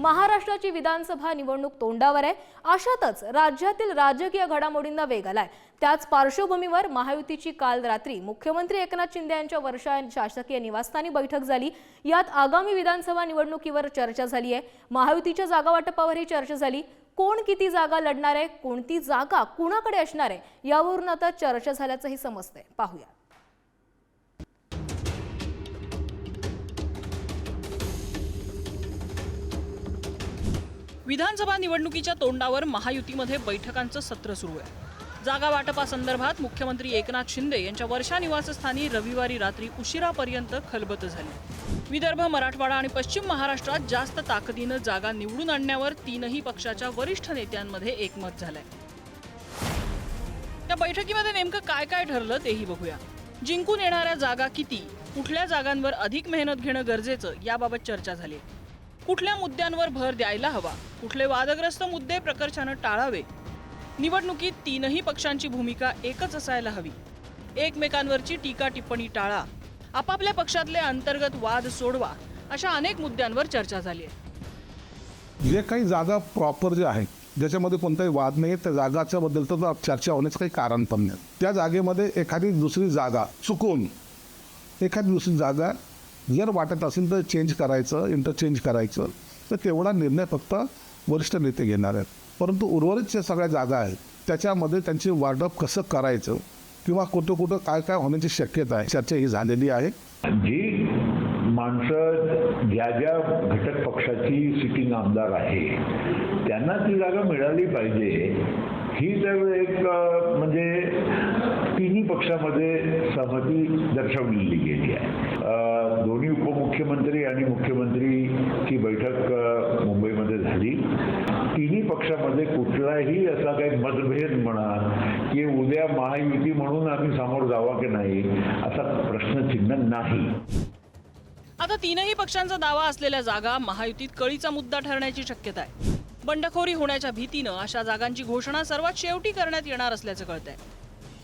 महाराष्ट्राची विधानसभा निवडणूक तोंडावर आहे. अशातच राज्यातील राजकीय घडामोडींना वेग आलाय. त्याच पार्श्वभूमीवर महायुतीची काल रात्री मुख्यमंत्री एकनाथ शिंदे यांच्या वर्षा शासकीय निवासस्थानी बैठक झाली. यात आगामी विधानसभा निवडणुकीवर चर्चा झाली आहे. महायुतीच्या जागा वाटपावरही चर्चा झाली. कोण किती जागा लढणार आहे? कोणती जागा कुणाकडे असणार आहे? यावरून आता चर्चा झाल्याचंही समजतंय. पाहूया. विधानसभा निवडणुकीच्या तोंडावर महायुतीमध्ये बैठकांचं सत्र सुरू आहे. जागा वाटपासंदर्भात मुख्यमंत्री एकनाथ शिंदे यांच्या वर्षा निवासस्थानी रविवारी रात्री उशिरापर्यंत खलबत झाली. विदर्भ मराठवाडा आणि पश्चिम महाराष्ट्रात जास्त ताकदीनं जागा निवडून आणण्यावर तीनही पक्षाच्या वरिष्ठ नेत्यांमध्ये एकमत झालंय. त्या बैठकीमध्ये नेमकं काय काय ठरलं तेही बघूया. जिंकून येणाऱ्या जागा किती कुठल्या जागांवर अधिक मेहनत घेणं गरजेचं याबाबत चर्चा झाली. कुठल्या मुद्द्यांवर भर द्यायला हवा? कुठले वादग्रस्त मुद्दे प्रकर्षानं टाळावे? निवडणुकीत तीनही पक्षांची भूमिका एकच असायला हवी. एकमेकांवरची टीका टिप्पणी टाळा. आपापल्या पक्षातले अंतर्गत वाद सोडवा अशा अनेक मुद्द्यांवर चर्चा झाली आहे. जे काही जागा प्रॉपर जे आहे ज्याच्यामध्ये कोणताही वाद नाही त्या जागाच्या बद्दल तर चर्चा होण्याचं काही कारण पण नाही. त्या जागेमध्ये एखादी दुसरी जागा चुकून एखादी दुसरी जागा जर वाटत असेल तर चेंज करायचं इंटरचेंज करायचं तर तेवढा निर्णय फक्त वरिष्ठ नेते घेणार आहेत. परंतु उर्वरित ज्या सगळ्या जागा आहेत त्याच्यामध्ये त्यांची वाटप कसं करायचं किंवा कुठं कुठं काय काय होण्याची शक्यता आहे चर्चा ही झालेली आहे. जी माणसं ज्या ज्या घटक पक्षाची सिटिंग आमदार आहे त्यांना ती जागा मिळाली पाहिजे. ही तर एक म्हणजे तिन्ही पक्षामध्ये सहमती दर्शवलेली गेली आहे. दोन्ही उपमुख्यमंत्री आणि मुख्यमंत्रीची बैठक मुंबईमध्ये झाली. तिन्ही पक्षामध्ये कुठलाही असा काही मतभेद म्हणा की उद्या महायुती म्हणून आम्ही समोर जावा की नाही असा प्रश्नचिन्ह नाही. आता तीनही पक्षांचा दावा असलेल्या जागा महायुतीत कळीचा मुद्दा ठरण्याची शक्यता आहे. बंडखोरी होण्याच्या भीतीनं अशा जागांची घोषणा सर्वात शेवटी करण्यात येणार असल्याचं कळतंय.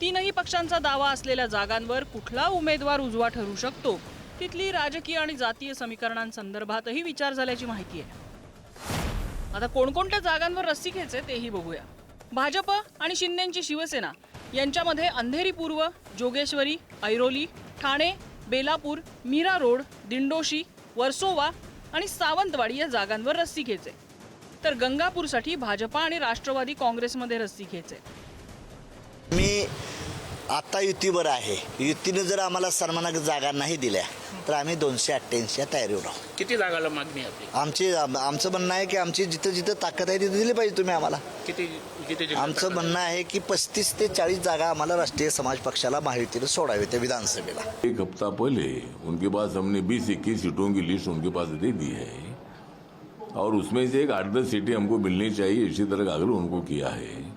तीनही पक्षांचा दावा असलेल्या जागांवर कुठला उमेदवार उजवा ठरू शकतो तिथली राजकीय आणि जातीय समीकरणांसंदर्भातही विचार झाल्याची माहिती आहे. आता कोणकोणत्या जागांवर रस्सी घ्यायचे तेही बघूया. भाजप आणि शिंदेची शिवसेना यांच्यामध्ये अंधेरी पूर्व जोगेश्वरी ऐरोली ठाणे बेलापूर मीरा रोड दिंडोशी वर्सोवा आणि सावंतवाडी या जागांवर रस्सी घ्यायचे. तर गंगापूरसाठी भाजपा आणि राष्ट्रवादी काँग्रेसमध्ये रस्सी घ्यायचे. मी आत्ता युतीवर आहे. युतीने जर आम्हाला सन्मानाक जागा नाही दिल्या तर आम्ही दोनशे अठ्ठ्याऐंशी या तयारीवर आहोत. किती जागाला मागणी आहे आपली? आमची आम- आमचं म्हणणं आहे की आमची जिथं जिथं ताकद आहे तिथे दिली पाहिजे तुम्ही आम्हाला. किती किती जिल्ह्यात आमचं म्हणणं आहे की पस्तीस ते चाळीस जागा आम्हाला राष्ट्रीय समाज पक्षाला महायुतीनं सोडावे त्या विधानसभेला. एक हफ्ता पहले उनके पास हमने 20 इक्कीस सीटों की लिस्ट उनके पास दे दी है। और उसमें से एक आठ दस सीटें हमको मिलनी चाहिए इसी तरह का आग्रह उनको किया है।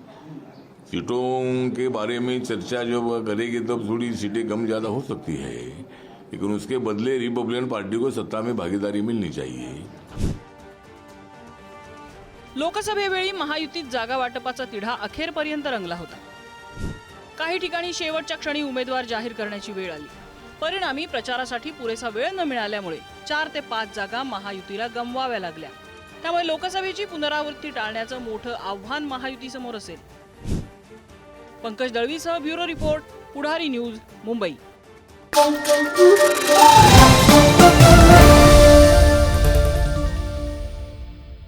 सीटों के बारे में चर्चा जब करेगी तब थोड़ी सीटें कम ज़्यादा हो सकती है। लेकिन उसके बदले रिपब्लिकन पार्टी को सत्ता में भागीदारी मिलनी चाहिए। लोकसभेवेळी महायुतीत जागा वाटपाचा तिढा अखेरपर्यंत रंगला होता. काही ठिकाणी शेवटच्या क्षणी उमेदवार जाहीर करण्याची वेळ आली. परिणामी प्रचारासाठी पुरेसा वेळ न मिळाल्यामुळे चार ते पाच जागा महायुतीला गमवाव्या लागल्या. त्यामुळे लोकसभेची पुनरावृत्ती टाळण्याचं मोठं आव्हान महायुतीसमोर असेल. Pankaj दळवीसह bureau report Pudhari news Mumbai.